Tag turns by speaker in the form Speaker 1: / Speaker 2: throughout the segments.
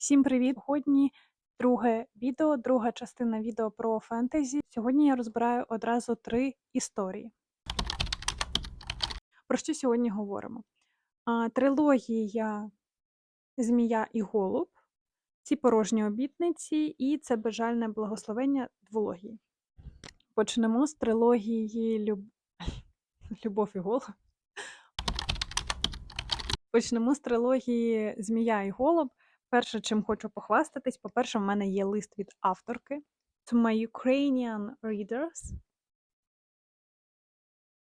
Speaker 1: Всім привіт! Сьогодні друге відео, друга частина відео про фентезі. Сьогодні я розбираю одразу три історії. Про що сьогодні говоримо? Трилогія Змія і Голуб, ці порожні обітниці і це бажальне благословення двології. Почнемо з трилогії Люб... Любов і Голуб. Почнемо з трилогії Змія і Голуб. Перше, чим хочу похвастатись, по-перше, в мене є лист від авторки. To my Ukrainian readers.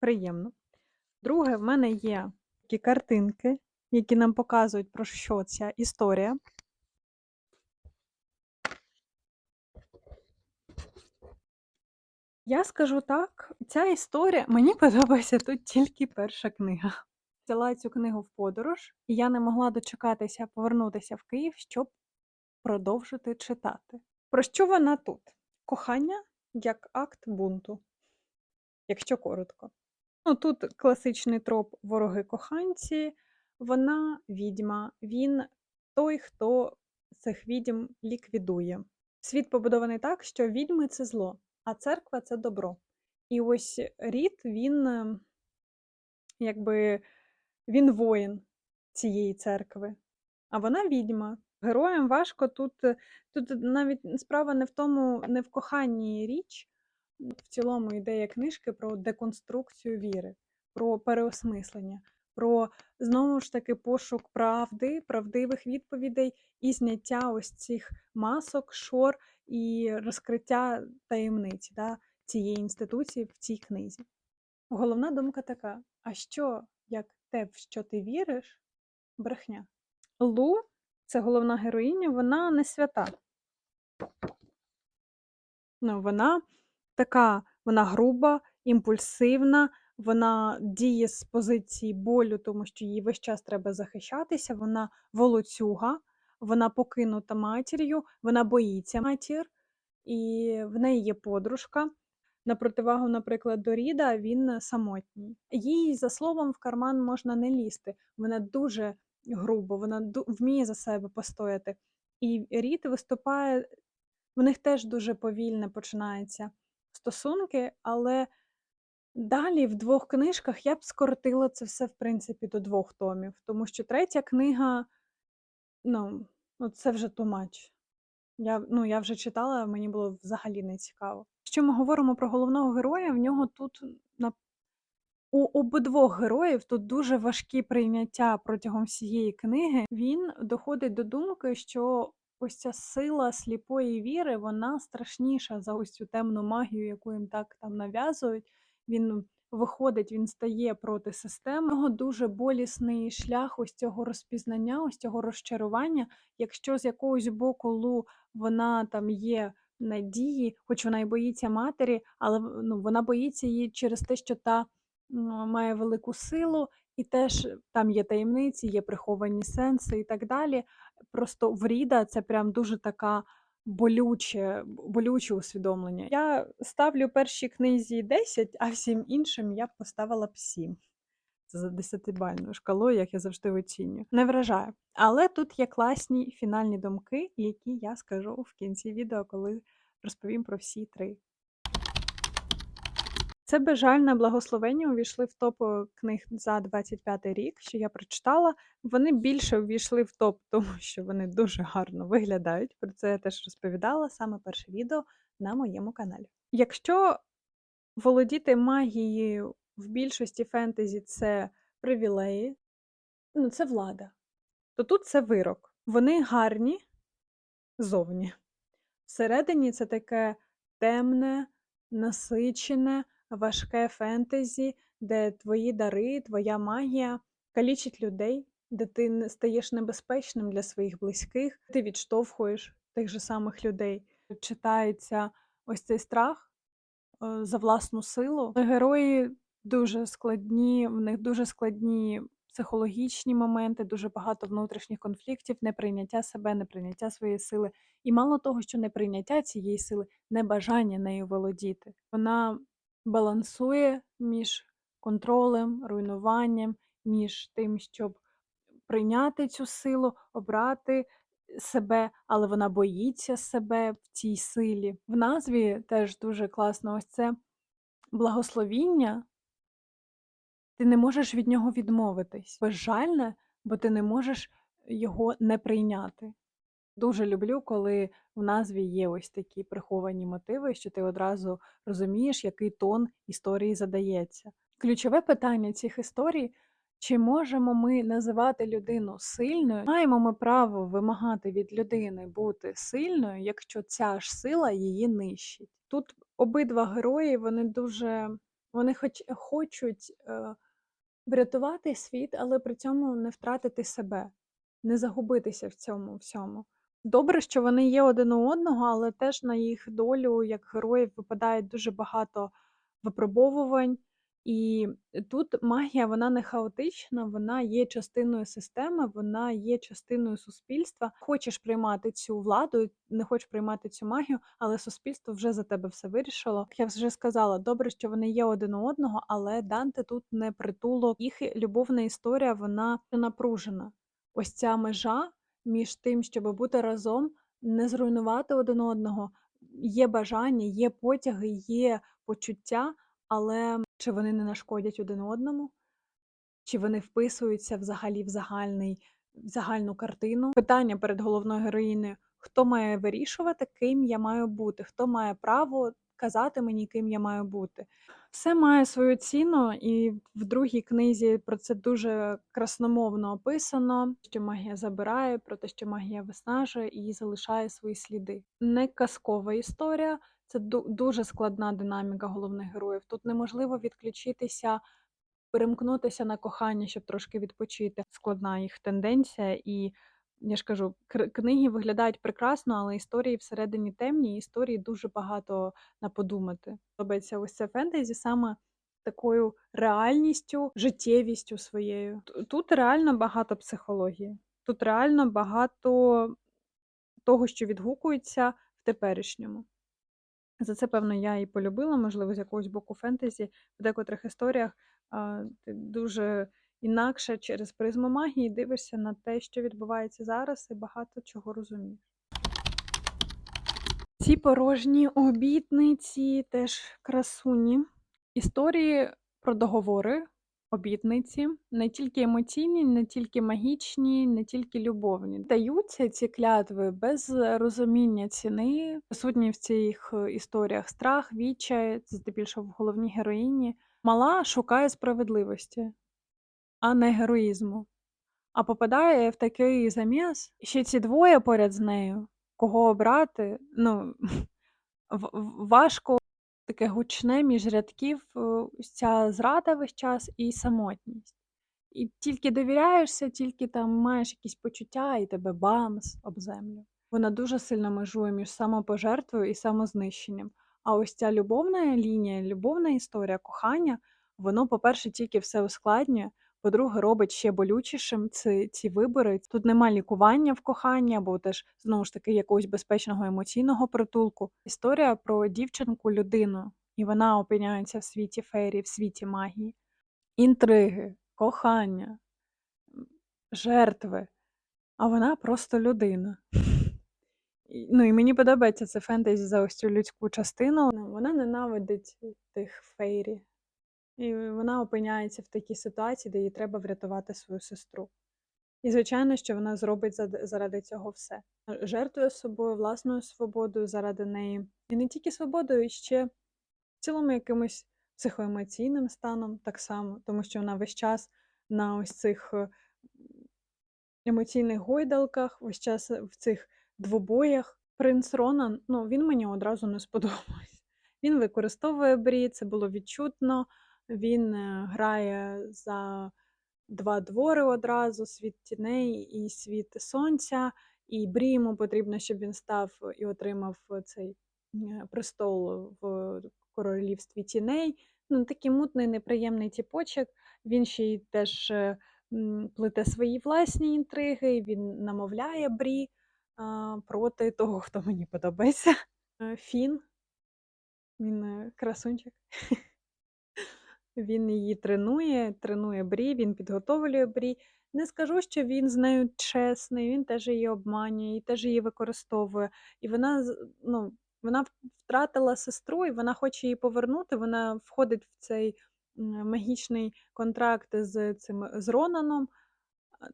Speaker 1: Приємно. Друге, в мене є такі картинки, які нам показують, про що ця історія. Я скажу так, ця історія мені подобається тут тільки перша книга. Взяла цю книгу в подорож, і я не могла дочекатися повернутися в Київ, щоб продовжити читати. Про що вона тут? Кохання як акт бунту, якщо коротко. Ну, тут класичний троп вороги коханці, вона відьма, він той, хто цих відьм ліквідує. Світ побудований так, що відьми це зло, а церква це добро. І ось рід, він е, якби він воїн цієї церкви, а вона відьма. Героям важко тут, е, тут навіть справа не в тому, не в коханні річ, в цілому ідея книжки про деконструкцію віри, про переосмислення, про знову ж таки пошук правди, правдивих відповідей і зняття ось цих масок, шор і розкриття таємниць да, цієї інституції в цій книзі. Головна думка така: а що, як те, в що ти віриш, брехня? Лу, це головна героїня, вона не свята. Ну, вона така, вона груба, імпульсивна, вона діє з позиції болю, тому що їй весь час треба захищатися, вона волоцюга, вона покинута матір'ю, вона боїться матір, і в неї є подружка. На противагу, наприклад, до Ріда він самотній. Їй, за словом, в карман можна не лізти. Вона дуже грубо, вона вміє за себе постояти. І Рід виступає, в них теж дуже повільно починаються стосунки, але далі в двох книжках я б скоротила це все, в принципі, до двох томів, тому що третя книга, ну, ну це вже much. Я, ну, я вже читала, мені було взагалі не цікаво. Якщо ми говоримо про головного героя, в нього тут на у обидвох героїв тут дуже важкі прийняття протягом всієї книги. Він доходить до думки, що ось ця сила сліпої віри, вона страшніша за ось цю темну магію, яку їм так там нав'язують. Він виходить, він стає проти системи. У нього дуже болісний шлях ось цього розпізнання, ось цього розчарування. Якщо з якогось боку Лу вона там є надії, хоч вона і боїться матері, але ну, вона боїться її через те, що та м, має велику силу, і теж там є таємниці, є приховані сенси і так далі. Просто в Ріда це прям дуже така болюче, болюче усвідомлення. Я ставлю першій книзі 10, а всім іншим я б поставила б 7. Це за 10-бальною шкалою, як я завжди оцінюю. Не вражає. Але тут є класні фінальні думки, які я скажу в кінці відео, коли розповім про всі три. Це бажальне благословення увійшли в топ е, книг за 25 рік, що я прочитала. Вони більше увійшли в топ, тому що вони дуже гарно виглядають. Про це я теж розповідала саме перше відео на моєму каналі. Якщо володіти магією в більшості фентезі це привілеї, ну це влада, то тут це вирок. Вони гарні зовні. Всередині це таке темне, насичене, важке фентезі, де твої дари, твоя магія калічить людей, де ти стаєш небезпечним для своїх близьких, ти відштовхуєш тих же самих людей. Читається ось цей страх е, за власну силу. Герої дуже складні, в них дуже складні психологічні моменти, дуже багато внутрішніх конфліктів, неприйняття себе, неприйняття своєї сили. І мало того, що неприйняття цієї сили, небажання нею володіти. Вона балансує між контролем, руйнуванням, між тим, щоб прийняти цю силу, обрати себе, але вона боїться себе в цій силі. В назві теж дуже класно ось це благословіння. Ти не можеш від нього відмовитись. Безжальне, бо ти не можеш його не прийняти. Дуже люблю, коли в назві є ось такі приховані мотиви, що ти одразу розумієш, який тон історії задається. Ключове питання цих історій: чи можемо ми називати людину сильною? Маємо ми право вимагати від людини бути сильною, якщо ця ж сила її нищить. Тут обидва герої вони дуже вони хоч хочуть е, врятувати світ, але при цьому не втратити себе, не загубитися в цьому всьому. Добре, що вони є один у одного, але теж на їх долю як героїв випадає дуже багато випробовувань. І тут магія вона не хаотична, вона є частиною системи, вона є частиною суспільства. Хочеш приймати цю владу, не хочеш приймати цю магію, але суспільство вже за тебе все вирішило. Як Я вже сказала, добре, що вони є один у одного, але Данте тут не притулок. Їх любовна історія вона напружена. Ось ця межа між тим, щоб бути разом, не зруйнувати один одного. Є бажання, є потяги, є почуття, але чи вони не нашкодять один одному? Чи вони вписуються взагалі в загальний, в загальну картину? Питання перед головною героїнею: хто має вирішувати, ким я маю бути? Хто має право казати мені, ким я маю бути? Все має свою ціну, і в другій книзі про це дуже красномовно описано, що магія забирає, про те, що магія виснажує і залишає свої сліди. Не казкова історія, це ду- дуже складна динаміка головних героїв. Тут неможливо відключитися, перемкнутися на кохання, щоб трошки відпочити. Складна їх тенденція, і я ж кажу, книги виглядають прекрасно, але історії всередині темні, і історії дуже багато на подумати. Подобається ось це фентезі саме такою реальністю, життєвістю своєю. Тут реально багато психології, тут реально багато того, що відгукується в теперішньому. За це, певно, я і полюбила, можливо, з якогось боку фентезі. В декотрих історіях ти дуже інакше через призму магії дивишся на те, що відбувається зараз, і багато чого розумієш. Ці порожні обітниці теж красуні. Історії про договори, обітниці, не тільки емоційні, не тільки магічні, не тільки любовні. Даються ці клятви без розуміння ціни. Присутні в цих історіях страх, відчай, це здебільшого в головній героїні. Мала шукає справедливості, а не героїзму. А попадає в такий заміс, ще ці двоє поряд з нею, кого обрати, ну важко таке гучне між рядків е, ця зрада весь час і самотність. І тільки довіряєшся, тільки там маєш якісь почуття, і тебе бамс об землю. Вона дуже сильно межує між самопожертвою і самознищенням. А ось ця любовна лінія, любовна історія, кохання, воно, по-перше, тільки все ускладнює, по-друге, робить ще болючішим ці, ці вибори. Тут нема лікування в коханні, або теж знову ж таки якогось безпечного емоційного притулку. Історія про дівчинку людину, і вона опиняється в світі фейрі, в світі магії, інтриги, кохання, жертви, а вона просто людина. Ну і мені подобається це фентезі за ось цю людську частину. Ну, Вона ненавидить тих фейрі. І вона опиняється в такій ситуації, де їй треба врятувати свою сестру. І, звичайно, що вона зробить заради цього все. Жертвує собою, власною свободою заради неї. І не тільки свободою, і ще в цілому якимось психоемоційним станом так само, тому що вона весь час на ось цих е, емоційних гойдалках, весь час в цих двобоях. Принц Ронан, ну він мені одразу не сподобався. Він використовує брі, це було відчутно. Він е, грає за два двори одразу: світ тіней і світ сонця. І брі йому потрібно, щоб він став і отримав цей е, престол в королівстві тіней. Ну, такий мутний, неприємний тіпочок. Він ще й теж е, м, плете свої власні інтриги, він намовляє брі проти того, хто мені подобається. Фін, він красунчик. Він її тренує, тренує Брі, він підготовлює Брі. Не скажу, що він з нею чесний, він теж її обманює і теж її використовує. І вона ну, вона втратила сестру, і вона хоче її повернути. Вона входить в цей, магічний контракт з цим з Ронаном,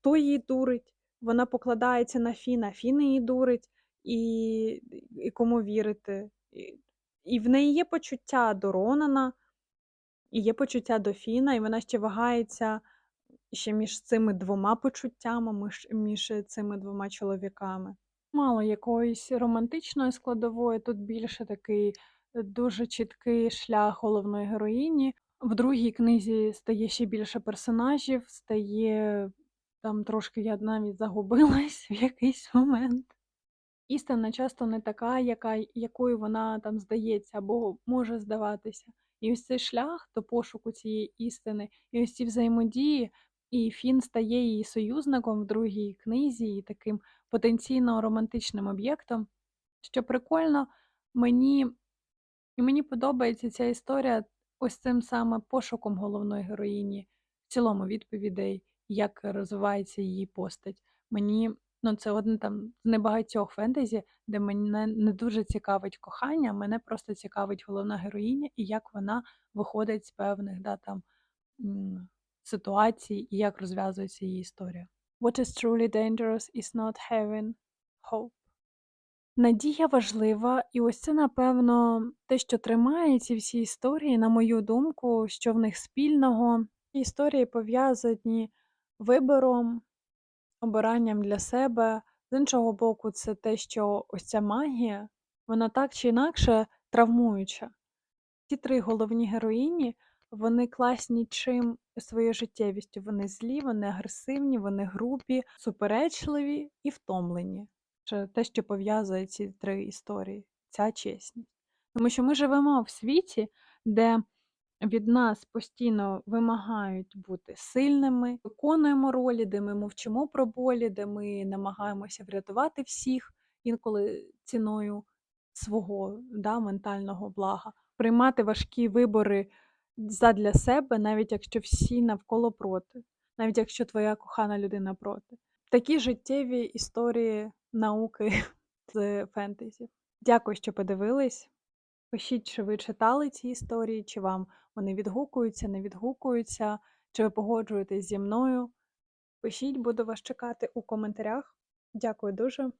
Speaker 1: той її дурить. Вона покладається на Фіна, Фін її дурить, і і кому вірити? І і в неї є почуття до Ронана, і є почуття до Фіна, і вона ще вагається ще між цими двома почуттями, між цими двома чоловіками. Мало якоїсь романтичної складової, тут більше такий е, дуже чіткий шлях головної героїні. В другій книзі стає ще більше персонажів, стає там трошки я навіть загубилась в якийсь момент. Істина часто не така, яка, якою вона там здається або може здаватися. І ось цей шлях до пошуку цієї істини, і ось ці взаємодії, і Фін стає її союзником в другій книзі і таким потенційно романтичним об'єктом. Що прикольно, мені, і мені подобається ця історія ось цим саме пошуком головної героїні, в цілому відповідей, як розвивається її постать. Мені ну, це одне там з небагатьох фентезі, де мене не дуже цікавить кохання, мене просто цікавить головна героїня і як вона виходить з певних да, там, ситуацій і як розв'язується її історія. What is truly dangerous is not having hope. Надія важлива, і ось це, напевно, те, що тримає ці всі історії, на мою думку, що в них спільного. Історії пов'язані вибором, обиранням для себе. З іншого боку, це те, що ось ця магія, вона так чи інакше травмуюча. Ці три головні героїні, вони класні чим своєю життєвістю. Вони злі, вони агресивні, вони грубі, суперечливі і втомлені. Це те, що пов'язує ці три історії, ця чесність. Тому що ми живемо в світі, де від нас постійно вимагають бути сильними, виконуємо ролі, де ми мовчимо про болі, де ми намагаємося врятувати всіх, інколи ціною свого да, ментального блага, приймати важкі вибори задля себе, навіть якщо всі навколо проти, навіть якщо твоя кохана людина проти. Такі життєві історії науки з фентезі. Дякую, що подивились. Пишіть, чи ви читали ці історії, чи вам вони відгукуються, не відгукуються, чи ви погоджуєтесь зі мною. Пишіть, буду вас чекати у коментарях. Дякую дуже.